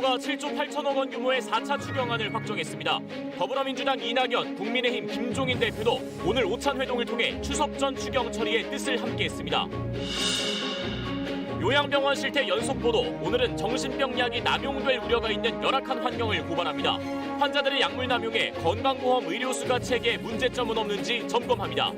1조 8천억 원 규모의 4차 추경안을 확정했습니다. 더불어민주당 이낙연, 국민의힘 김종인 대표도 오늘 오찬 회동을 통해 추석 전 추경 처리에 뜻을 함께했습니다. 요양병원 실태 연속 보도. 오늘은 정신병 약이 남용될 우려가 있는 열악한 환경을 고발합니다. 환자들의 약물 남용에 건강보험 의료수가 체계에 문제점은 없는지 점검합니다.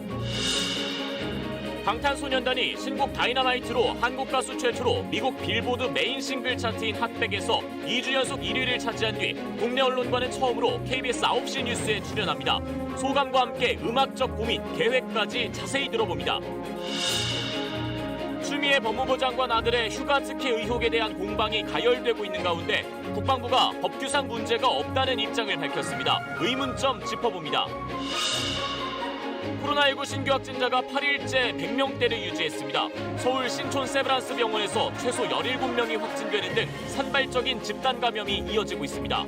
방탄소년단이 신곡 다이너마이트로 한국 가수 최초로 미국 빌보드 메인 싱글 차트인 핫백에서 2주 연속 1위를 차지한 뒤 국내 언론과는 처음으로 KBS 9시 뉴스에 출연합니다. 소감과 함께 음악적 고민, 계획까지 자세히 들어봅니다. 추미애 법무부 장관 아들의 휴가 특혜 의혹에 대한 공방이 가열되고 있는 가운데 국방부가 법규상 문제가 없다는 입장을 밝혔습니다. 의문점 짚어봅니다. 코로나19 신규 확진자가 8일째 100명대를 유지했습니다. 서울 신촌 세브란스 병원에서 최소 17명이 확진되는 등 산발적인 집단 감염이 이어지고 있습니다.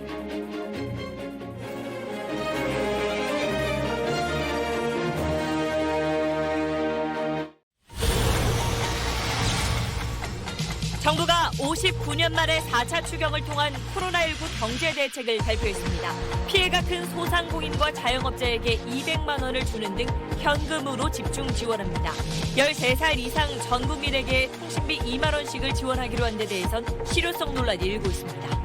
정부가 59년 만에 4차 추경을 통한 코로나19 경제 대책을 발표했습니다. 피해가 큰 소상공인과 자영업자에게 200만 원을 주는 등 현금으로 집중 지원합니다. 13살 이상 전 국민에게 통신비 2만 원씩을 지원하기로 한 데 대해선 실효성 논란이 일고 있습니다.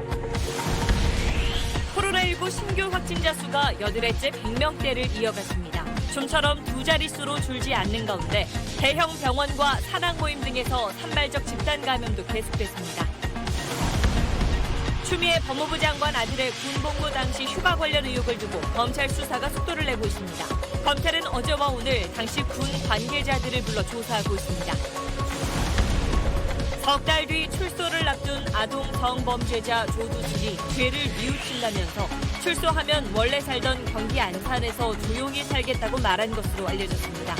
코로나19 신규 확진자 수가 여드레째 100명대를 이어갔습니다. 좀처럼 두 자릿수로 줄지 않는 가운데 대형 병원과 산악 모임 등에서 산발적 집단 감염도 계속됐습니다. 추미애 법무부 장관 아들의 군복무 당시 휴가 관련 의혹을 두고 검찰 수사가 속도를 내고 있습니다. 검찰은 어제와 오늘 당시 군 관계자들을 불러 조사하고 있습니다. 석 달 뒤 출소를 앞둔 아동 성범죄자 조두순이 죄를 뉘우친다면서 출소하면 원래 살던 경기 안산에서 조용히 살겠다고 말한 것으로 알려졌습니다.